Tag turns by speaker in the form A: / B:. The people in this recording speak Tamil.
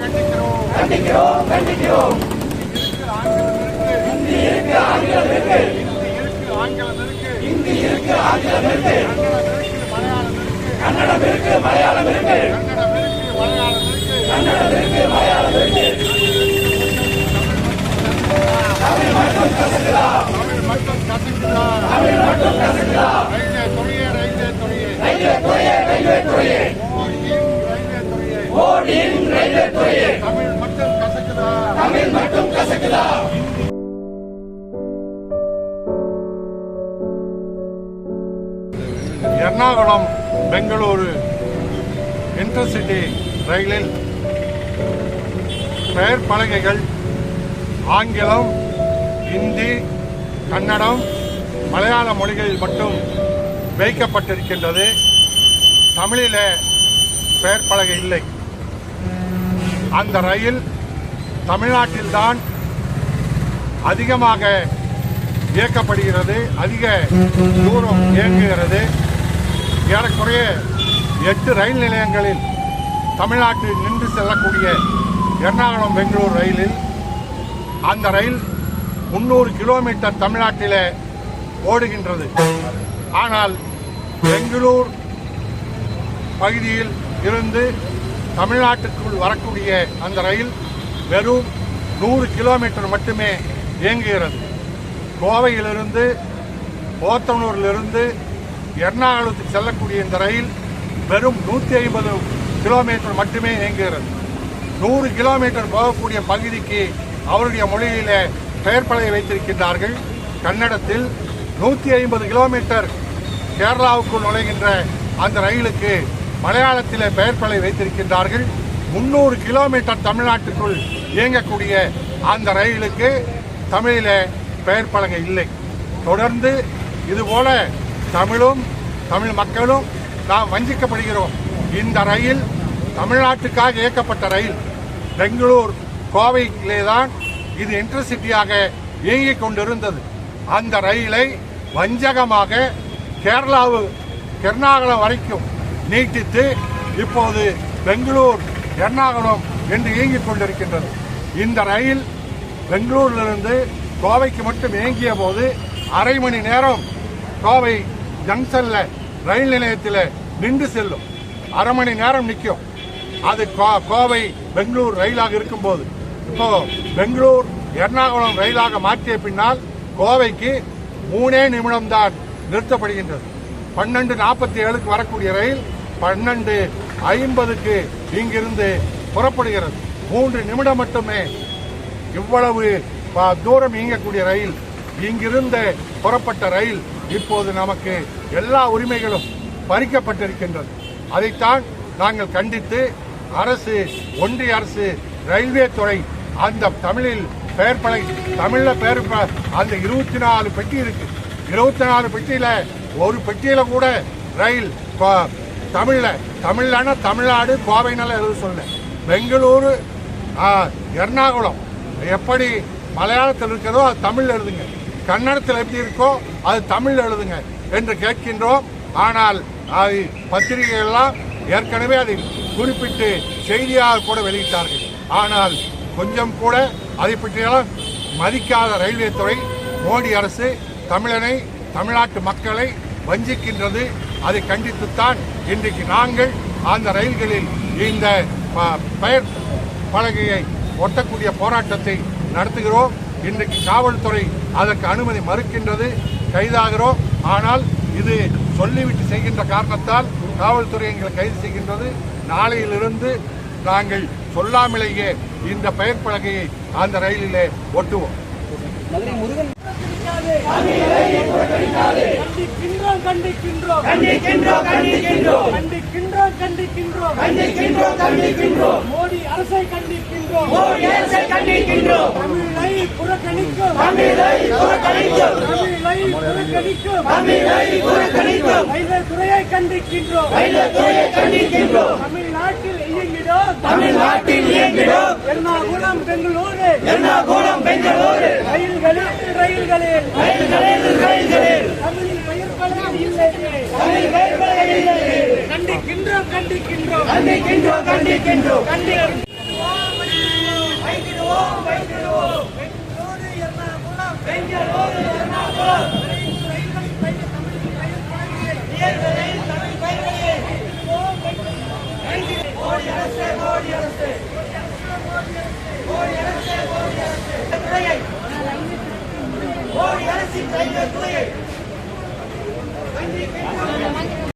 A: கண்டிக்கிறோம்
B: கண்டிக்கிறோம். கண்டிக்கிறோம்
A: இந்தி இருக்கு ஆங்கிலம் இருக்கு. இந்தி இருக்கு ஆங்கிலம் இருக்கு. எர்ணாகுளம் பெங்களூரு இன்டர்சிட்டி ரயிலில் பெயர் பலகைகள் ஆங்கிலம் இந்தி கன்னடம் மலையாள மொழிகளில் மட்டும் வைக்கப்பட்டிருக்கின்றது. தமிழிலே பெயர் பலகை இல்லை. அந்த ரயில் தமிழ்நாட்டில்தான் அதிகமாக இயக்கப்படுகிறது அதிக தூரம் இயங்குகிறது. ஏறக்குறைய எட்டு ரயில் நிலையங்களில் தமிழ்நாட்டில் நின்று செல்லக்கூடிய எர்ணாகுளம் பெங்களூர் ரயிலில் அந்த ரயில் முந்நூறு கிலோமீட்டர் தமிழ்நாட்டிலே ஓடுகின்றது. ஆனால் பெங்களூர் பகுதியில் இருந்து தமிழ்நாட்டுக்குள் வரக்கூடிய அந்த ரயில் வெறும் நூறு கிலோமீட்டர் மட்டுமே இயங்குகிறது. கோவையிலிருந்து போத்தனூரிலிருந்து எர்ணாகுளத்துக்கு செல்லக்கூடிய இந்த ரயில் வெறும் நூற்றி ஐம்பது கிலோமீட்டர் மட்டுமே இயங்குகிறது. நூறு கிலோமீட்டர் போகக்கூடிய பகுதிக்கு அவருடைய மொழியிலே பெயர் பலகை வைத்திருக்கின்றார்கள். கன்னடத்தில் நூற்றி ஐம்பது கிலோமீட்டர் கேரளாவுக்குள் நுழைகின்ற அந்த ரயிலுக்கு மலையாளத்திலே பெயர் பலகை வைத்திருக்கின்றார்கள். முன்னூறு கிலோமீட்டர் தமிழ்நாட்டுக்குள் இயங்கக்கூடிய அந்த ரயிலுக்கு தமிழிலே பெயர் பலகை இல்லை. தொடர்ந்து இதுபோல தமிழும் தமிழ் மக்களும் நாம் வஞ்சிக்கப்படுகிறோம். இந்த ரயில் தமிழ்நாட்டுக்காக இயக்கப்பட்ட ரயில். பெங்களூர் கோவையிலே தான் இது இன்டர்சிட்டியாக இயங்கிக் கொண்டிருந்தது. அந்த ரயிலை வஞ்சகமாக கேரளாவு எர்ணாகுளம் வரைக்கும் நீட்டித்து இப்போது பெங்களூர் எர்ணாகுளம் என்று இயங்கிக் கொண்டிருக்கின்றது. இந்த ரயில் பெங்களூரிலிருந்து கோவைக்கு மட்டும் இயங்கிய போது அரை மணி நேரம் கோவை ஜங்ஷன்ல ரயில் நிலையத்தில் நின்று செல்லும். அரை மணி நேரம் நிற்கும். அது கோ- கோவை பெங்களூர் ரயிலாக இருக்கும்போது. இப்போ பெங்களூர் எர்ணாகுளம் ரயிலாக மாற்றிய பின்னால் கோவைக்கு மூணே நிமிடம்தான் நிறுத்தப்படுகின்றது. பன்னெண்டு நாற்பத்தி ஏழுக்கு வரக்கூடிய ரயில் பன்னெண்டு ஐம்பதுக்கு இங்கிருந்து புறப்படுகிறது. மூன்று நிமிடம் மட்டுமே இவ்வளவு ப- தூரம் இயங்கக்கூடிய ரயில் இங்கிருந்து புறப்பட்ட ரயில் இப்போது நமக்கு எல்லா உரிமைகளும் பறிக்கப்பட்டிருக்கின்றது. அதைத்தான் நாங்கள் கண்டித்து அரசு ஒன்றிய அரசு ரயில்வே துறை அந்த தமிழில் பெயர் பலை தமிழில் பெயர் அந்த இருபத்தி நாலு பெட்டி இருக்கு. இருபத்தி நாலு பெட்டியில ஒரு பெட்டியில கூட ரயில் கோ- தமிழ்ல தமிழ்நாடு கோவைனால எழுத சொல்ல பெங்களூரு எர்ணாகுளம் எப்படி மலையாளத்தில் இருக்கிறதோ அது தமிழ் எழுதுங்க. கன்னடத்தில் எப்படி இருக்கோ அது தமிழ் எழுதுங்க என்று கேட்கின்றோம். ஆனால் அது பத்திரிகைகள்லாம் ஏற்கனவே அதை குறிப்பிட்டு செய்தியாக கூட வெளியிட்டார்கள். ஆனால் கொஞ்சம் கூட அதை பற்றியெல்லாம் மதிக்காத ரயில்வே துறை மோடி அரசு தமிழனை தமிழ்நாட்டு மக்களை வஞ்சிக்கின்றது. அதை கண்டித்துத்தான் இன்றைக்கு நாங்கள் அந்த ரயில்களில் இந்த பெயர் பலகையை ஒட்டக்கூடிய போராட்டத்தை நடத்துகிறோம். இன்றைக்கு காவல்துறை அதற்கு அனுமதி மறுக்கின்றது கைதாகிறோம். ஆனால் இது சொல்லிவிட்டு செய்கின்ற காரணத்தால் காவல்துறை எங்களை கைது செய்கின்றது. நாளையிலிருந்து நாங்கள் சொல்லாமலேயே இந்த பெயர் பலகையை அந்த ரயிலிலே ஒட்டுவோம்.
C: கண்டிக்கின்றோம் கண்டிக்கின்றோம்
B: கண்டிக்கின்றோம் கண்டிக்கின்றோம்
C: கண்டிக்கின்றோம் கண்டிக்கின்றோம்
B: கண்டிக்கின்றோம் கண்டிக்கின்றோம்
C: மோடி அரசை கண்டிக்கின்றோம்
B: மோடி அரசை கண்டிக்கின்றோம்
C: தமிழை புறக்கணிக்கும்
B: தமிழை புறக்கணிக்கும்
C: தமிழை புறக்கணிக்கும்
B: தமிழை புறக்கணிக்கும்
C: ரயில்வே துறையை கண்டிக்கின்றோம்
B: ரயில்வே துறையை கண்டிக்கின்றோம்
C: தமிழ்நாட்டில் இயங்கிடும்
B: தமிழ்நாட்டில் இயங்கிடும்
C: எர்ணாகுளம் பெங்களூரு
B: எர்ணாகுளம் பெங்களூரு
C: ரயில்களில் ரயில்களில்
B: ரயில்களில் ரயில்களில்
C: தமிழில் பெயர்ப்பலகம் இல்லை
B: தமிழில் பெயர்ப்பலகம் இல்லை
C: கண்டிக்கின்றோம். கண்டிக்கின்றோம்
B: கண்டிக்கின்றோம் கண்டிக்கின்றோம்
C: கண்டிக்கின்றோம் வைத்திடுவோம் வைத்திடுவோம் பெங்களூரு எர்ணாகுளம் பெங்களூரு எர்ணாகுளம்